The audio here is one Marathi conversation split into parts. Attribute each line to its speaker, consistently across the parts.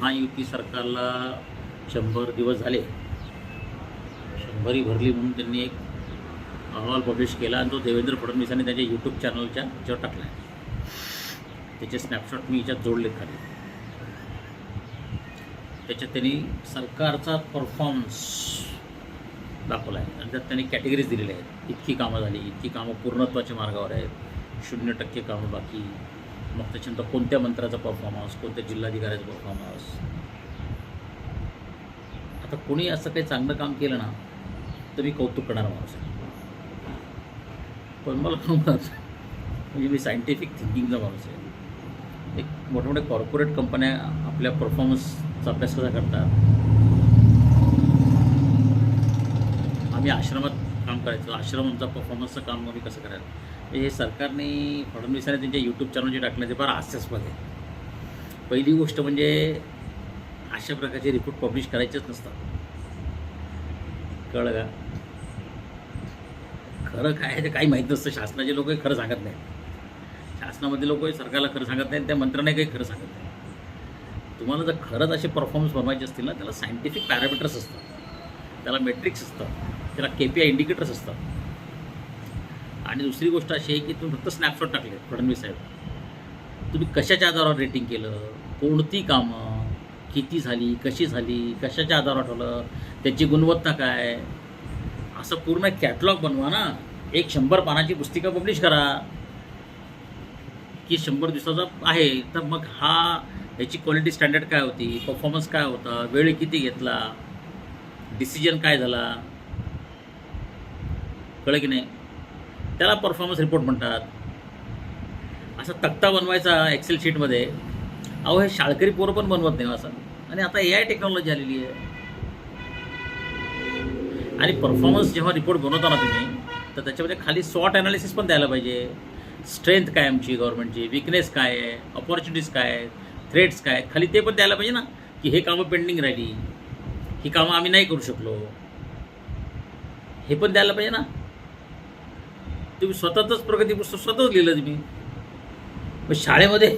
Speaker 1: महायुती सरकारला शंभर दिवस झाले. शंभरी भरली म्हणून त्यांनी एक अहवाल पब्लिश केला आणि तो देवेंद्र फडणवीसांनी त्यांच्या यूट्यूब चॅनलच्या ह्याच्यावर टाकला आहे. त्याचे स्नॅपशॉट मी याच्यात जोडलेत खाली. त्याच्यात त्यांनी सरकारचा परफॉर्मन्स दाखवला आहे आणि त्यात त्यांनी कॅटेगरीज दिलेल्या आहेत. इतकी कामं झाली इतकी कामं पूर्णत्वाच्या मार्गावर आहेत. शून्य टक्के कामं बाकी. मग त्याच्यानंतर कोणत्या मंत्राचा परफॉर्मन्स कोणत्या जिल्हाधिकाऱ्याचा परफॉर्मन्स आता कोणी असं काही चांगलं काम केलं ना तर मी कौतुक करणार माणूस आहे. पण मला काय म्हणजे मी सायंटिफिक थिंकिंगचा माणूस आहे. एक मोठमोठ्या कॉर्पोरेट कंपन्या आपल्या परफॉर्मन्सचा अभ्यास कसा करतात? आम्ही आश्रमात काम करायचो. आश्रमांचा परफॉर्मन्सचं काम आम्ही कसं करायचं? हे सरकारने फडणवीसांनी त्यांच्या यूट्यूब चॅनल जे टाकलं ते फार हास्यास्पद आहे. पहिली गोष्ट म्हणजे अशा प्रकारचे रिपोर्ट पब्लिश करायचेच नसतात. कळलं का? खरं काय आहे ते काही माहीत नसतं. शासनाचे लोक खरं सांगत नाहीत. शासनामध्ये लोक सरकारला खरं सांगत नाहीत त्या मंत्र्यांना काही खरं सांगत नाही तुम्हाला जर खरंच असे परफॉर्मन्स बनवायचे असतील ना त्याला सायंटिफिक पॅरामीटर्स असतात. त्याला मेट्रिक्स असतात. त्याला के पी आय इंडिकेटर्स असतात. आणि दुसरी गोष्ट अशी आहे की तुम्ही फक्त स्नॅपशॉट टाकले फडणवीस साहेब. तुम्ही कशाच्या आधारावर रेटिंग केलं? कोणती कामं? किती झाली? कशी झाली? कशाच्या आधारावर ठेवलं त्याची गुणवत्ता काय? असं पूर्ण कॅटलॉग बनवा ना. एक शंभर पानाची पुस्तिका पब्लिश करा. की शंभर दिवसाचा आहे तर मग हा ह्याची क्वालिटी स्टँडर्ड काय होती? परफॉर्मन्स काय होता? वेळ किती घेतला? डिसिजन काय झाला? कळलं की नाही? त्याला परफॉर्मन्स रिपोर्ट म्हणतात. असा तक्ता बनवायचा एक्सेल शीटमध्ये अहो हे शाळकरी पोरं पण बनवत नाही हो असं. आणि आता ए आय टेक्नॉलॉजी आलेली आहे. आणि परफॉर्मन्स जेव्हा रिपोर्ट बनवता ना तुम्ही तर त्याच्यामध्ये खाली सॉट ॲनालिसिस पण द्यायला पाहिजे. स्ट्रेंथ काय आमची गव्हर्नमेंटची विकनेस काय आहे? ऑपॉर्च्युनिटीज काय आहेत? थ्रेट्स काय आहेत? खाली ते पण द्यायला पाहिजे ना की हे कामं पेंडिंग राहिली. ही कामं आम्ही नाही करू शकलो. हे पण द्यायला पाहिजे ना. तुम्ही स्वतःच प्रगती पुस्तक स्वतःच लिहिलं तुम्ही. मग शाळेमध्ये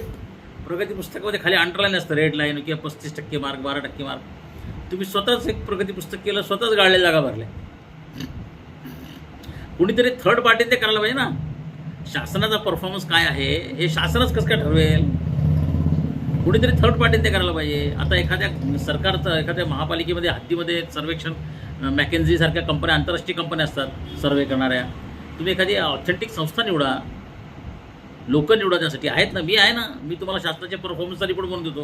Speaker 1: प्रगती पुस्तकामध्ये खाली अंडरलाईन असतं रेड लाईन किंवा पस्तीस टक्के मार्क बारा टक्के मार्क तुम्ही स्वतःच एक प्रगती पुस्तक केलं स्वतःच गाळल्या जागा भरल्या. कुणीतरी थर्ड पार्टी ते करायला पाहिजे ना. शासनाचा परफॉर्मन्स काय आहे हे शासनच कसं काय ठरवेल? कुणीतरी थर्ड पार्टी ते करायला पाहिजे. आता एखाद्या सरकारचं एखाद्या महापालिकेमध्ये हद्दीमध्ये सर्वेक्षण मॅकेन्झी सारख्या कंपन्या आंतरराष्ट्रीय कंपन्या असतात सर्वे करणाऱ्या. तुम्ही एखादी ऑथेंटिक संस्था निवडा. लोक निवडा त्यासाठी. आहेत ना? मी आहे ना. मी तुम्हाला शासनाच्या परफॉर्मन्सचा रिपोर्ट बनवून देतो.